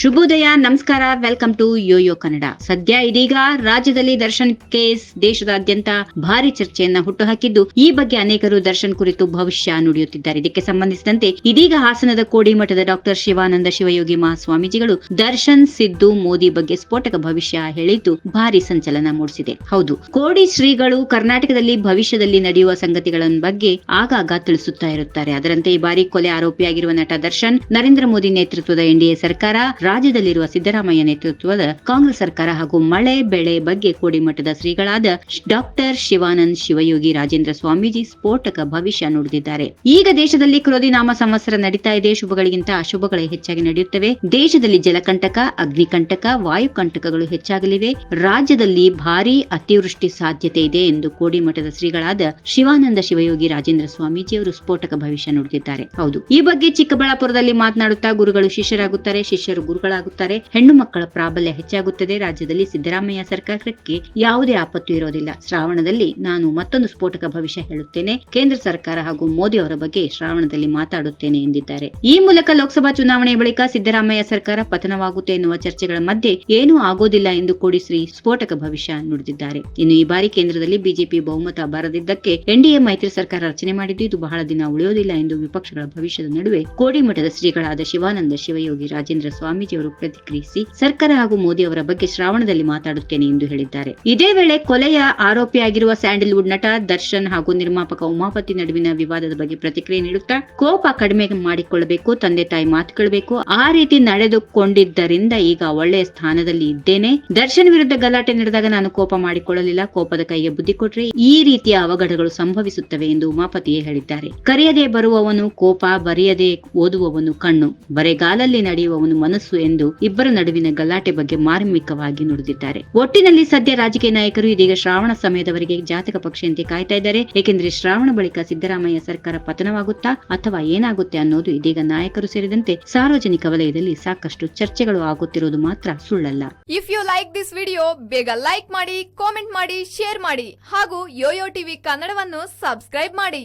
ಶುಭೋದಯ, ನಮಸ್ಕಾರ welcome to Yoyo Kannada ಸದ್ಯ ಇದೀಗ ರಾಜ್ಯದಲ್ಲಿ ದರ್ಶನ್ ಕೇಸ್ ದೇಶದಾದ್ಯಂತ ಭಾರಿ ಚರ್ಚೆಯನ್ನ ಹುಟ್ಟುಹಾಕಿದ್ದು, ಈ ಬಗ್ಗೆ ಅನೇಕರು ದರ್ಶನ್ ಕುರಿತು ಭವಿಷ್ಯ ನುಡಿಯುತ್ತಿದ್ದಾರೆ. ಇದಕ್ಕೆ ಸಂಬಂಧಿಸಿದಂತೆ ಇದೀಗ ಹಾಸನದ ಕೋಡಿಮಠದ ಡಾಕ್ಟರ್ ಶಿವಾನಂದ ಶಿವಯೋಗಿ ಮಹಾಸ್ವಾಮೀಜಿಗಳು ದರ್ಶನ್, ಸಿದ್ದು, ಮೋದಿ ಬಗ್ಗೆ ಸ್ಫೋಟಕ ಭವಿಷ್ಯ ಹೇಳಿದ್ದು ಭಾರಿ ಸಂಚಲನ ಮೂಡಿಸಿದೆ. ಹೌದು, ಕೋಡಿ ಶ್ರೀಗಳು ಕರ್ನಾಟಕದಲ್ಲಿ ಭವಿಷ್ಯದಲ್ಲಿ ನಡೆಯುವ ಸಂಗತಿಗಳ ಬಗ್ಗೆ ಆಗಾಗ ತಿಳಿಸುತ್ತಾ ಇರುತ್ತಾರೆ. ಅದರಂತೆ ಈ ಬಾರಿ ಕೊಲೆ ಆರೋಪಿಯಾಗಿರುವ ನಟ ದರ್ಶನ್, ನರೇಂದ್ರ ಮೋದಿ ನೇತೃತ್ವದ ಎನ್ಡಿಎ ಸರ್ಕಾರ ರಾಜ್ಯದಲ್ಲಿರುವ ಸಿದ್ದರಾಮಯ್ಯ ನೇತೃತ್ವದ ಕಾಂಗ್ರೆಸ್ ಸರ್ಕಾರ ಹಾಗೂ ಮಳೆ ಬೆಳೆ ಬಗ್ಗೆ ಕೋಡಿಮಠದ ಶ್ರೀಗಳಾದ ಡಾಕ್ಟರ್ ಶಿವಾನಂದ್ ಶಿವಯೋಗಿ ರಾಜೇಂದ್ರ ಸ್ವಾಮೀಜಿ ಸ್ಫೋಟಕ ಭವಿಷ್ಯ ನುಡಿದಿದ್ದಾರೆ. ಈಗ ದೇಶದಲ್ಲಿ ಕ್ರೋಧಿನಾಮ ಸಂವತ್ಸರ ನಡೀತಾ ಇದೆ. ಶುಭಗಳಿಗಿಂತ ಅಶುಭಗಳೇ ಹೆಚ್ಚಾಗಿ ನಡೆಯುತ್ತವೆ. ದೇಶದಲ್ಲಿ ಜಲಕಂಟಕ, ಅಗ್ನಿಕಂಟಕ, ವಾಯುಕಂಟಕಗಳು ಹೆಚ್ಚಾಗಲಿವೆ. ರಾಜ್ಯದಲ್ಲಿ ಭಾರೀ ಅತಿವೃಷ್ಟಿ ಸಾಧ್ಯತೆ ಇದೆ ಎಂದು ಕೋಡಿಮಠದ ಶ್ರೀಗಳಾದ ಶಿವಾನಂದ ಶಿವಯೋಗಿ ರಾಜೇಂದ್ರ ಸ್ವಾಮೀಜಿಯವರು ಸ್ಫೋಟಕ ಭವಿಷ್ಯ ನುಡಿದಿದ್ದಾರೆ. ಹೌದು. ಈ ಬಗ್ಗೆ ಚಿಕ್ಕಬಳ್ಳಾಪುರದಲ್ಲಿ ಮಾತನಾಡುತ್ತಾ ಗುರುಗಳು ಶಿಷ್ಯರಾಗುತ್ತಾರೆ. ಶಿಷ್ಯರು ಗುರುಗಳಾಗುತ್ತಾರೆ ಹೆಣ್ಣು ಮಕ್ಕಳ ಪ್ರಾಬಲ್ಯ ಹೆಚ್ಚಾಗುತ್ತದೆ. ರಾಜ್ಯದಲ್ಲಿ ಸಿದ್ದರಾಮಯ್ಯ ಸರ್ಕಾರಕ್ಕೆ ಯಾವುದೇ ಆಪತ್ತು ಇರೋದಿಲ್ಲ. ಶ್ರಾವಣದಲ್ಲಿ ನಾನು ಮತ್ತೊಂದು ಸ್ಫೋಟಕ ಭವಿಷ್ಯ ಹೇಳುತ್ತೇನೆ. ಕೇಂದ್ರ ಸರ್ಕಾರ ಹಾಗೂ ಮೋದಿ ಅವರ ಬಗ್ಗೆ ಶ್ರಾವಣದಲ್ಲಿ ಮಾತಾಡುತ್ತೇನೆ ಎಂದಿದ್ದಾರೆ. ಈ ಮೂಲಕ ಲೋಕಸಭಾ ಚುನಾವಣೆ ಬಳಿಕ ಸಿದ್ದರಾಮಯ್ಯ ಸರ್ಕಾರ ಪತನವಾಗುತ್ತೆ ಎನ್ನುವ ಚರ್ಚೆಗಳ ಮಧ್ಯೆ ಏನೂ ಆಗೋದಿಲ್ಲ ಎಂದು ಕೋಡಿಶ್ರೀ ಸ್ಫೋಟಕ ಭವಿಷ್ಯ ನುಡಿದಿದ್ದಾರೆ. ಇನ್ನು ಈ ಬಾರಿ ಕೇಂದ್ರದಲ್ಲಿ ಬಿಜೆಪಿ ಬಹುಮತ ಬರದಿದ್ದಕ್ಕೆ ಎನ್ಡಿಎ ಮೈತ್ರಿ ಸರ್ಕಾರ ರಚನೆ ಮಾಡಿದ್ದು ಇದು ಬಹಳ ದಿನ ಉಳಿಯೋದಿಲ್ಲ ಎಂದು ವಿಪಕ್ಷಗಳ ಭವಿಷ್ಯದ ನಡುವೆ ಕೋಡಿಮಠದ ಶ್ರೀಗಳಾದ ಶಿವಾನಂದ ಶಿವಯೋಗಿ, ರಾಜೇಂದ್ರ ಸ್ವಾಮೀಜಿಯವರು ಪ್ರತಿಕ್ರಿಯಿಸಿ ಸರ್ಕಾರ ಹಾಗೂ ಮೋದಿ ಅವರ ಬಗ್ಗೆ ಶ್ರಾವಣದಲ್ಲಿ ಮಾತಾಡುತ್ತೇನೆ ಎಂದು ಹೇಳಿದ್ದಾರೆ. ಇದೇ ವೇಳೆ ಕೊಲೆಯ ಆರೋಪಿಯಾಗಿರುವ ಸ್ಯಾಂಡಲ್ವುಡ್ ನಟ ದರ್ಶನ್ ಹಾಗೂ ನಿರ್ಮಾಪಕ ಉಮಾಪತಿ ನಡುವಿನ ವಿವಾದದ ಬಗ್ಗೆ ಪ್ರತಿಕ್ರಿಯೆ ನೀಡುತ್ತಾ ಕೋಪ ಕಡಿಮೆ ಮಾಡಿಕೊಳ್ಳಬೇಕು, ತಂದೆ ತಾಯಿ ಮಾತುಕೊಳ್ಬೇಕು, ಆ ರೀತಿ ನಡೆದುಕೊಂಡಿದ್ದರಿಂದ ಈಗ ಒಳ್ಳೆಯ ಸ್ಥಾನದಲ್ಲಿ ಇದ್ದೇನೆ. ದರ್ಶನ್ ವಿರುದ್ಧ ಗಲಾಟೆ ನಡೆದಾಗ ನಾನು ಕೋಪ ಮಾಡಿಕೊಳ್ಳಲಿಲ್ಲ, ಕೋಪದ ಕೈಗೆ ಬುದ್ಧಿ ಕೊಟ್ರೆ ಈ ರೀತಿಯ ಅವಘಡಗಳು ಸಂಭವಿಸುತ್ತವೆ ಎಂದು ಉಮಾಪತಿಯೇ ಹೇಳಿದ್ದಾರೆ. ಕರೆಯದೆ ಬರುವವನು ಕೋಪ, ಬರೆಯದೆ ಓದುವವನು ಕಣ್ಣು, ಬರೆಗಾಲಲ್ಲಿ ನಡೆಯುವವನು ಮನಸ್ಸು ಎಂದು ಇಬ್ಬರ ನಡುವಿನ ಗಲಾಟೆ ಬಗ್ಗೆ ಮಾರ್ಮಿಕವಾಗಿ ನುಡಿದಿದ್ದಾರೆ. ಒಟ್ಟಿನಲ್ಲಿ ಸದ್ಯ ರಾಜಕೀಯ ನಾಯಕರು ಇದೀಗ ಶ್ರಾವಣ ಸಮಯದವರೆಗೆ ಜಾತಕ ಪಕ್ಷಿಯಂತೆ ಕಾಯ್ತಾ ಇದ್ದಾರೆ. ಏಕೆಂದರೆ ಶ್ರಾವಣ ಬಳಿಕ ಸಿದ್ದರಾಮಯ್ಯ ಸರ್ಕಾರ ಪತನವಾಗುತ್ತಾ ಅಥವಾ ಏನಾಗುತ್ತೆ ಅನ್ನೋದು ಇದೀಗ ನಾಯಕರು ಸೇರಿದಂತೆ ಸಾರ್ವಜನಿಕ ವಲಯದಲ್ಲಿ ಸಾಕಷ್ಟು ಚರ್ಚೆಗಳು ಆಗುತ್ತಿರುವುದು ಮಾತ್ರ ಸುಳ್ಳಲ್ಲ. If you like this video ಬೇಗ ಲೈಕ್ ಮಾಡಿ ಕಾಮೆಂಟ್ ಮಾಡಿ ಶೇರ್ ಮಾಡಿ ಹಾಗೂ ಯೋಯೋ ಟಿವಿ ಕನ್ನಡವನ್ನು ಸಬ್ಸ್ಕ್ರೈಬ್ ಮಾಡಿ.